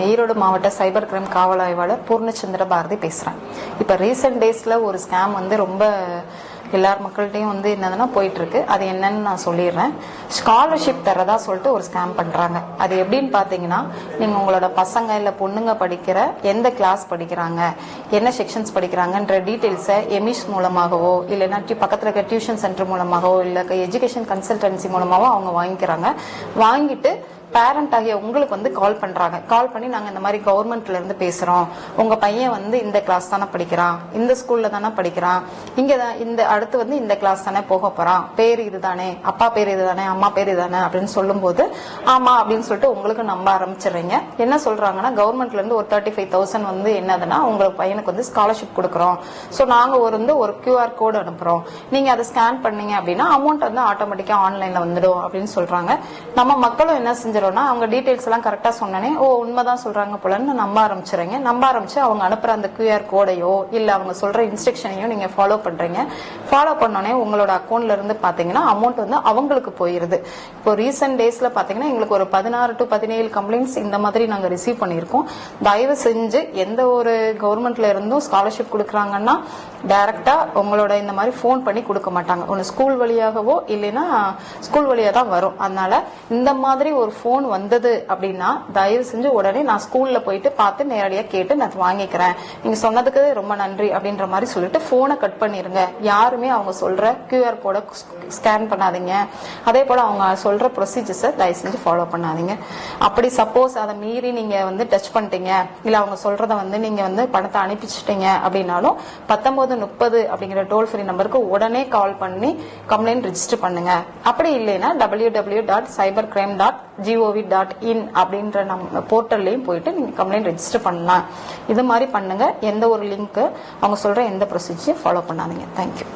ஈரோடு மாவட்ட cyber crime காவல் ஆய்வாளர் பூர்ணச்சந்திர பாரதி பேசுறேன் இப்போ ரீசெண்ட் டேஸ்ல ஒரு ஸ்கேம் வந்து ரொம்ப எல்லார் மக்கள்கிட்டையும் வந்து என்னதுன்னா போயிட்டு இருக்கு அது என்னன்னு நான் சொல்லிடுறேன். ஸ்காலர்ஷிப் தரதா சொல்லிட்டு ஒரு ஸ்கேம் பண்றாங்க. அது எப்படின்னு பாத்தீங்கன்னா நீங்க உங்களோட பசங்க இல்ல பொண்ணுங்க படிக்கிற எந்த கிளாஸ் படிக்கிறாங்க என்ன செக்ஷன்ஸ் படிக்கிறாங்கன்ற டீட்டெயில்ஸை எமிஷ் மூலமாகவோ இல்லைன்னா பக்கத்தில் பக்கத்துல இருக்க டியூஷன் சென்டர் மூலமாகவோ இல்ல எஜுகேஷன் கன்சல்டன்சி மூலமாகவோ அவங்க வாங்கிக்கிறாங்க. வாங்கிட்டு பேரண்ட் ஆகிய உங்களுக்கு வந்து கால் பண்றாங்க. கால் பண்ணி நாங்க இந்த மாதிரி கவர்மெண்ட்ல இருந்து பேசுறோம். உங்க பையன் வந்து இந்த கிளாஸ் தானே படிக்கிறான். இந்த ஸ்கூல்ல தானே படிக்கிறான். இங்க இந்த அடுத்து வந்து இந்த கிளாஸ் தானே போக போறான். பேர் இதுதானே அப்பா பேர் இதுதானே அம்மா பேர் இதுதானே அப்படின்னு சொல்லும்போது ஆமா அப்படின்னு சொல்லிட்டு உங்களுக்கு நம்ப ஆரம்பிச்சிடுறீங்க. என்ன சொல்றாங்கன்னா கவர்மெண்ட்ல இருந்து ஒரு தேர்ட்டி ஃபைவ் தௌசண்ட் வந்து என்னதுன்னா உங்க பையனுக்கு வந்து ஸ்காலர்ஷிப் கொடுக்குறோம். ஸோ நாங்க ஒரு வந்து ஒரு கியூஆர் கோடு அனுப்புறோம். நீங்க அதை ஸ்கேன் பண்ணீங்க அப்படின்னா அமௌண்ட் வந்து ஆட்டோமேட்டிக்கா ஆன்லைன்ல வந்துடும் அப்படின்னு சொல்றாங்க. நம்ம மக்களும் என்ன செஞ்சிடறோம்னா அவங்க டீட்டெயில்ஸ் எல்லாம் கரெக்டா சொன்னனே ஓ உண்மைதான் சொல்றாங்க போலன்னு நம்ப ஆரம்பிச்சுறீங்க. நம்ப ஆரம்பிச்சு அவங்க அனுப்புற அந்த கியூஆர் கோடையோ இல்ல அவங்க சொல்ற இன்ஸ்ட்ரக்ஷனையோ நீங்க ஃபாலோ பண்றீங்க. ஃபாலோ பண்ணோடனே உங்களோட அக்கௌண்ட்ல இருந்து பாத்தீங்கன்னா அமௌண்ட் வந்து அவங்களுக்கு போயிருது. இப்போ ரீசெண்ட் டேஸ்ல பாத்தீங்கன்னா எங்களுக்கு ஒரு பதினாறு டு பதினேழு கம்ப்ளைண்ட்ஸ் இந்த மாதிரி நாங்க ரிசீவ் பண்ணியிருக்கோம். தயவு செஞ்சு எந்த ஒரு கவர்மெண்ட்ல இருந்தும் ஸ்காலர்ஷிப் கொடுக்குறாங்கன்னா டைரக்டா உங்களோட இந்த மாதிரி ஃபோன் பண்ணி கொடுக்க மாட்டாங்க. ஒன்று ஸ்கூல் வழியாகவோ இல்லைன்னா ஸ்கூல் வழியா தான் வரும். அதனால இந்த மாதிரி ஒரு ஃபோன் வந்தது அப்படின்னா தயவு செஞ்சு உடனே நான் ஸ்கூல்ல போயிட்டு பார்த்து நேரடியாக கேட்டு நான் வாங்கிக்கிறேன். நீங்க சொன்னதுக்கு ரொம்ப நன்றி அப்படின்ற மாதிரி சொல்லிட்டு ஃபோனை கட் பண்ணிருங்க. யாருமே அவங்க சொல்ற கியூஆர் கோடை ஸ்கேன் பண்ணாதீங்க. அதே போல அவங்க சொல்ற ப்ரொசீஜர்ஸை தயவு செஞ்சு ஃபாலோ பண்ணாதீங்க. அப்படி சப்போஸ் அதை மீறி நீங்க வந்து டச் பண்ணிட்டீங்க. இல்ல அவங்க சொல்றத வந்து நீங்க வந்து பணத்தை அனுப்பிச்சிட்டீங்க அப்படின்னாலும் பத்தொன்பது முப்பது அப்படிங்கிற டோல் ஃப்ரீ நம்பருக்கு உடனே கால் பண்ணி கம்ப்ளைண்ட் ரிஜிஸ்டர் பண்ணுங்க. அப்படி இல்லைன்னா W W dot cyber crime dot GOV dot in அப்படின்ற நம்ம போர்ட்டல்லையும் போயிட்டு நீங்க கம்ப்ளைண்ட் ரெஜிஸ்டர் பண்ணலாம். இது மாதிரி பண்ணுங்க. எந்த ஒரு லிங்க் அவங்க சொல்ற எந்த ப்ரொசீஜரையும் ஃபாலோ பண்ணாதீங்க. தேங்க்யூ